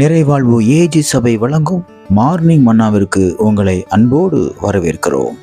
நிறைவாழ்வு AG சபை வழங்கும் morning மன்னாவிற்கு உங்களை அன்போடு வரவேற்கிறோம்.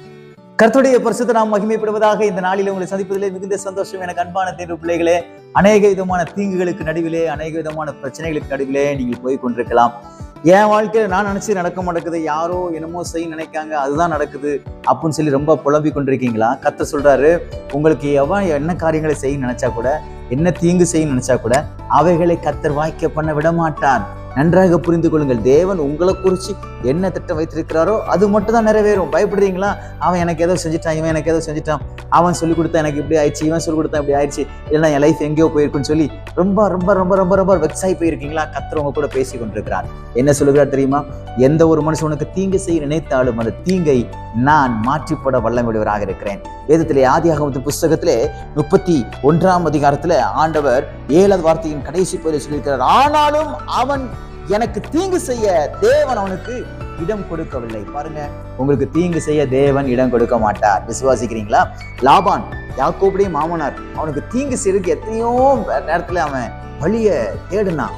கர்த்துடைய பரிசுத்த நாம் மகிமைப்படுவதாக இந்த நாளில் உங்களை சந்திப்பதிலே மிகுந்த சந்தோஷம். எனக்கு அன்பான தேர்வு பிள்ளைகளே அநேக விதமான தீங்குகளுக்கு நடுவிலே அநேக விதமான பிரச்சனைகளுக்கு நடுவிலே நீங்கள் போய் கொண்டிருக்கலாம். என் வாழ்க்கையில நான் நினைச்சு நடக்க மாட்டேங்குது. யாரோ என்னமோ செய்ய நினைக்காங்க. அதுதான் நடக்குது அப்படின்னு சொல்லி ரொம்ப புலம்பி கொண்டிருக்கீங்களா? கத்த சொல்றாரு உங்களுக்கு எவன் என்ன காரியங்களை செய்ய நினைச்சா கூட என்ன தீங்கு செய்ய நினைச்சா கூட அவைகளை கத்தர் வாய்க்க பண்ண விட மாட்டார் நன்றாக புரிந்து கொள்ளுங்கள். தேவன் உங்களை குறித்து என்ன திட்டம் வைத்திருக்கிறாரோ அது மட்டும் தான் நிறைவேறும். பயப்படுறீங்களா? அவன் எனக்கு ஏதோ செஞ்சுட்டான் இவன் எனக்கு ஏதோ செஞ்சுட்டான். அவன் சொல்லி கொடுத்தா எனக்கு இப்படி ஆயிடுச்சு இவன் சொல்லி கொடுத்தா இப்படி ஆயிடுச்சு. இல்லைன்னா என் லைஃப் எங்கேயோ போயிருக்குன்னு சொல்லி ரொம்ப ரொம்ப ரொம்ப ரொம்ப ரொம்ப வெக்ஸாகி போயிருக்கீங்களா? கத்துறவங்க கூட பேசி கொண்டிருக்கிறார். என்ன சொல்லுகிறார் தெரியுமா? எந்த ஒரு மனுஷன் உனக்கு தீங்கு செய்ய நினைத்தாலும் அந்த தீங்கை நான் மாற்றிப்பட வல்லமுடையவராக இருக்கிறேன். வேதத்திலே ஆதியாகமத்து புஸ்தகத்திலே முப்பத்தி ஒன்றாம் அதிகாரத்தில் ஆண்டவர் ஏழாவது வார்த்தையின் கடைசி பகுதியில் சொல்லியிருக்கிறார். ஆனாலும் அவன் எனக்கு தீங்கு செய்ய தேவன் அவனுக்கு இடம் கொடுக்கவில்லை. பாருங்க உங்களுக்கு தீங்கு செய்ய தேவன் இடம் கொடுக்க மாட்டார். விசுவாசிக்கிறீங்களா? லாபான் யாக்கோபுடைய மாமனார் அவனுக்கு தீங்கு செய்யறதுக்கு எத்தனையோ நேரத்துல அவன் வழிய தேடினான்.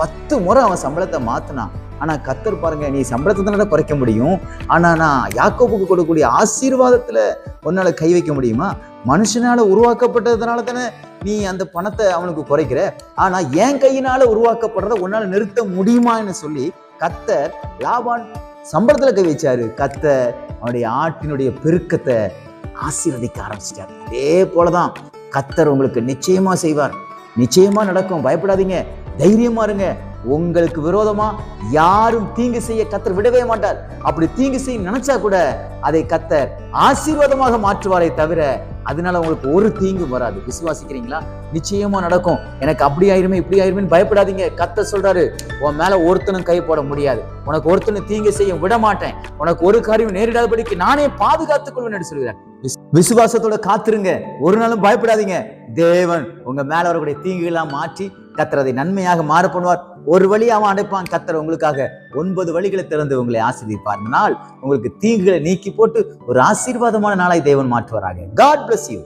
பத்து முறை அவன் சம்பளத்தை மாத்தினான். ஆனால் கத்தர் பாருங்க நீ சம்பளத்தை தானே குறைக்க முடியும்? ஆனா நான் யாக்கோப்புக்கு கொடுக்கக்கூடிய ஆசீர்வாதத்தில் உன்னால் கை வைக்க முடியுமா? மனுஷனால உருவாக்கப்பட்டதுனால தானே நீ அந்த பணத்தை அவனுக்கு குறைக்கிற? ஆனா என் கையினால உருவாக்கப்படுறத உன்னால நிறுத்த முடியுமான்னு சொல்லி கத்தர் லாபான் சம்பளத்துல கை வச்சாரு. கத்தர் அவனுடைய ஆட்டினுடைய பெருக்கத்தை ஆசீர்வதிக்க ஆரம்பிச்சிட்டார். இதே போலதான் கத்தர் உங்களுக்கு நிச்சயமா செய்வார். நிச்சயமா நடக்கும். பயப்படாதீங்க. தைரியமா இருங்க. உங்களுக்கு விரோதமா யாரும் தீங்கு செய்ய கத்தர் விடவே மாட்டார். அப்படி தீங்கு செய்ய நினைச்சா கூட அதை கத்தர் ஆசீர்வாதமாக மாற்றுவாரே தவிர அதனால உங்களுக்கு ஒரு தீங்கும் வராது. விசுவாசிக்கிறீங்களா? நிச்சயமா நடக்கும். எனக்கு அப்படி ஆயிருமே இப்படி ஆயிருமே பயப்படாதீங்க. கத்த சொல்றாரு உன் மேல ஒருத்தனும் கை போட முடியாது. உனக்கு ஒருத்தனும் தீங்கு செய்ய விட மாட்டேன் உனக்கு ஒரு காரியம் நேரிடாதபடிக்கு நானே பாதுகாத்துக் கொள்வேன் என்று சொல்கிறார். விஸ்- விசுவாசத்தோட காத்துருங்க. ஒரு நாளும் பயப்படாதீங்க. தேவன் உங்க மேல வரக்கூடிய தீங்குகளாம் மாற்றி கத்துறதை நன்மையாக மாற பண்ணுவார். ஒரு வழி அவன் அடைப்பான் கத்தர் உங்களுக்காக. ஒன்பது வழிகளை திறந்து உங்களை ஆசீர்வதிப்பார். நாள் உங்களுக்கு தீங்குகளை நீக்கி போட்டு ஒரு ஆசீர்வாதமான நாளை தேவன் மாற்றுவாராக. God bless you